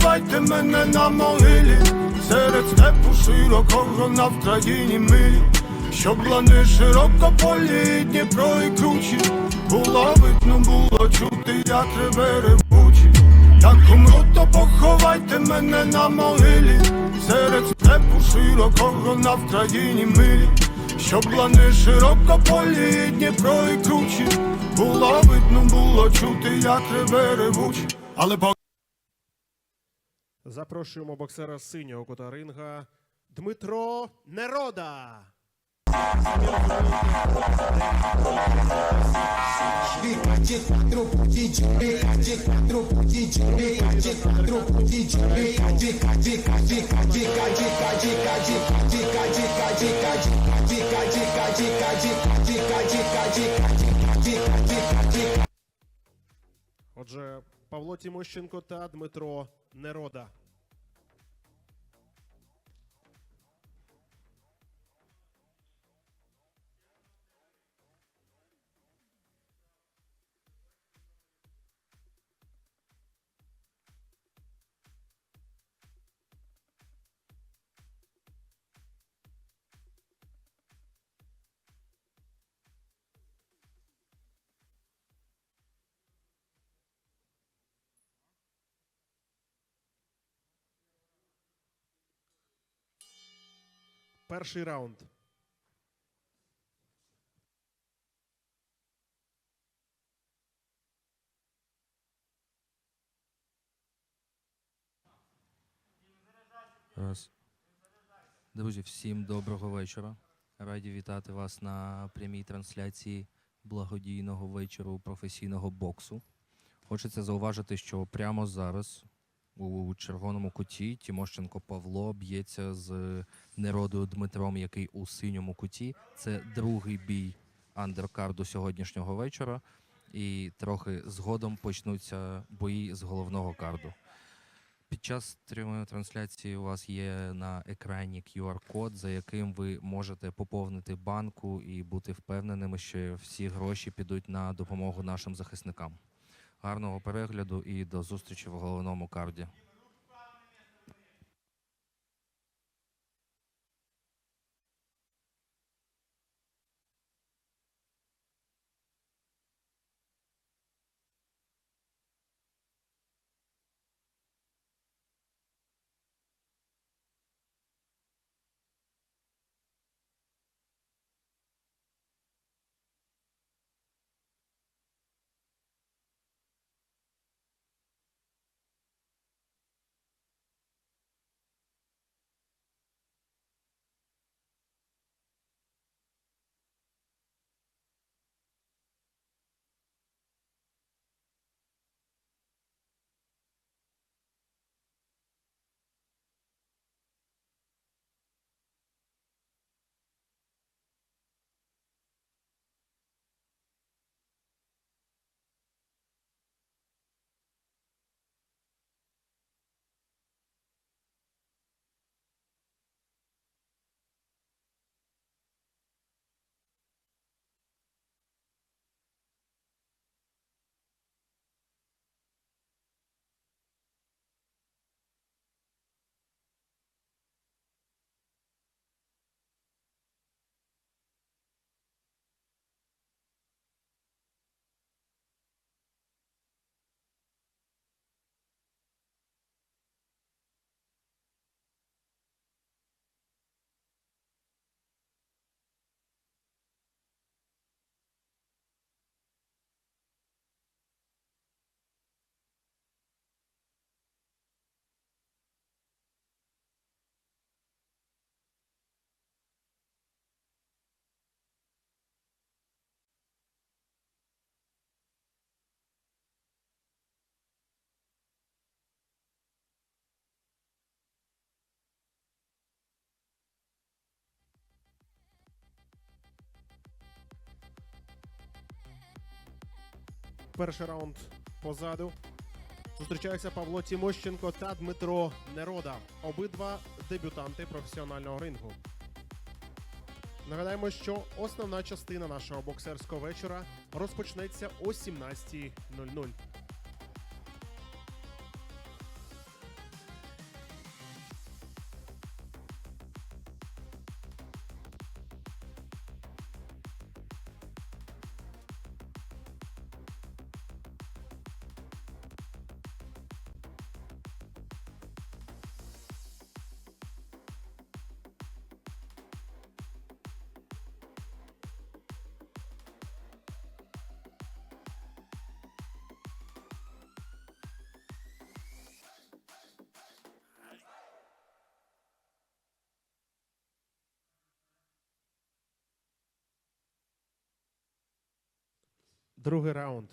поховайте мене на могилі, серед степу широкого на Вкраїні милі, щоб лани широко полі, Дніпро і кручі, було видно, було чути, як реве ревучі. Як умру, то поховайте мене на могилі, серед степу широкого на Вкраїні милі, щоб лани широко полі, Дніпро і кручі, було видно, було чути, як реве ревучі. Але Запрошуємо боксера з синього кута ринга Дмитро Нерода. Отже, Павло Тімощенко та Дмитро Нерода. Перший раунд. Раз. Друзі, всім доброго вечора. Раді вітати вас на прямій трансляції благодійного вечору професійного боксу. Хочеться зауважити, що прямо зараз у червоному куті Тімощенко Павло б'ється з неродою Дмитром, який у синьому куті. Це другий бій андеркарду сьогоднішнього вечора. І трохи згодом почнуться бої з головного карду. Під час прямої трансляції у вас є на екрані QR-код, за яким ви можете поповнити банку і бути впевненими, що всі гроші підуть на допомогу нашим захисникам. Гарного перегляду і до зустрічі в головному карді. Перший раунд позаду. Зустрічаються Павло Тімощенко та Дмитро Нерода. Обидва дебютанти професіонального рингу. Нагадаємо, що основна частина нашого боксерського вечора розпочнеться о 17.00. Другий раунд.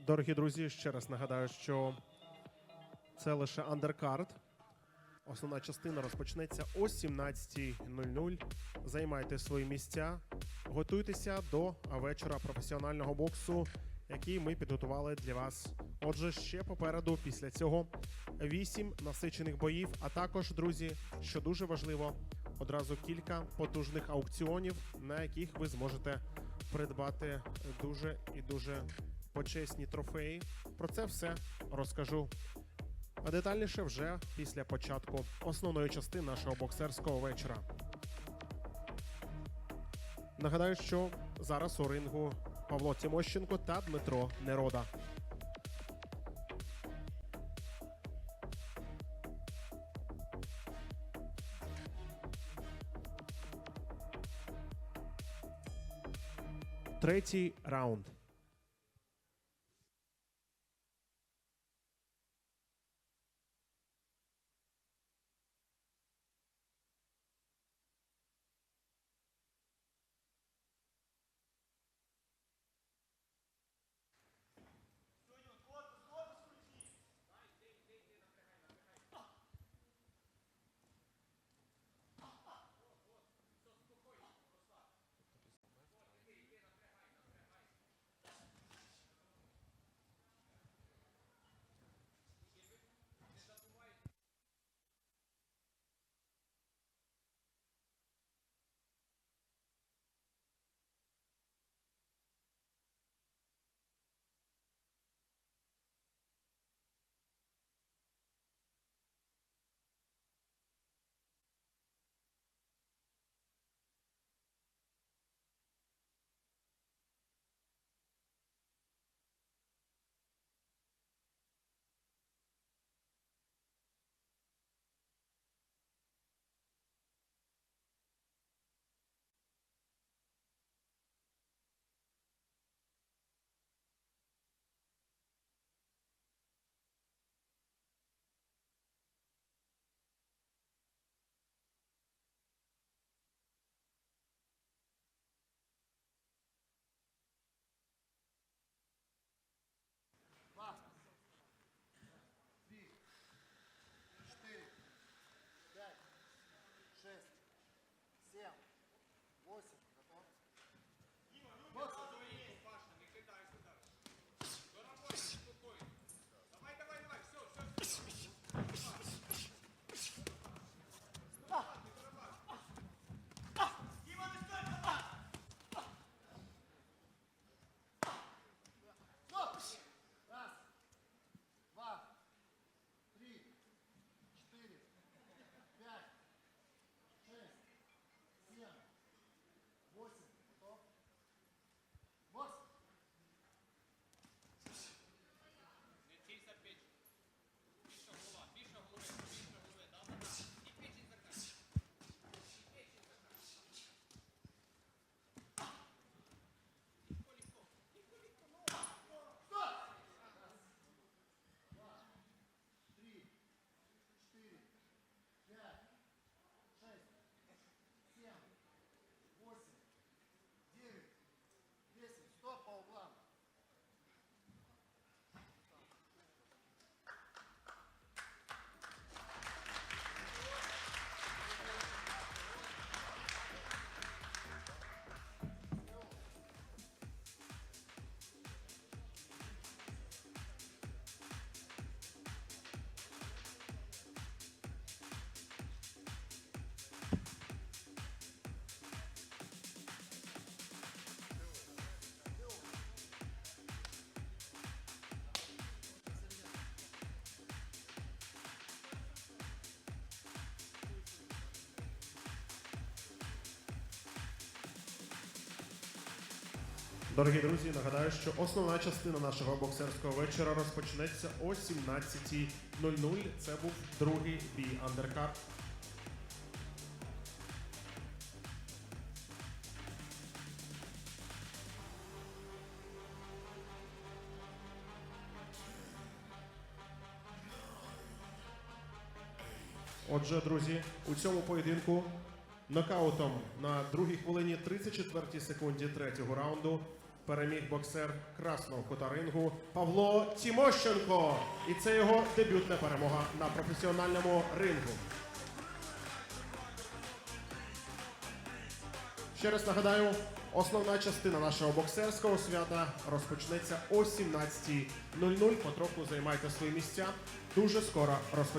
Дорогі друзі, ще раз нагадаю, що це лише андеркард. Основна частина розпочнеться о 17.00. Займайте свої місця, готуйтеся до вечора професіонального боксу, який ми підготували для вас. Отже, ще попереду, після цього, вісім насичених боїв. А також, друзі, що дуже важливо, одразу кілька потужних аукціонів, на яких ви зможете придбати дуже і дуже почесні трофеї. Про це все розкажу а детальніше вже після початку основної частини нашого боксерського вечора. Нагадаю, що зараз у рингу Павло Тімощенко та Дмитро Нерода. Третій раунд. Дорогі друзі, нагадаю, що основна частина нашого боксерського вечора розпочнеться о 17.00. Це був другий бій андеркарт. Отже, друзі, у цьому поєдинку нокаутом на другій хвилині 34 секунді третього раунду переміг боксер красного кута Павло Тімощенко. І це його дебютна перемога на професіональному рингу. Ще раз нагадаю, основна частина нашого боксерського свята розпочнеться о 17.00. Потроху займайте свої місця. Дуже скоро розпочнеться.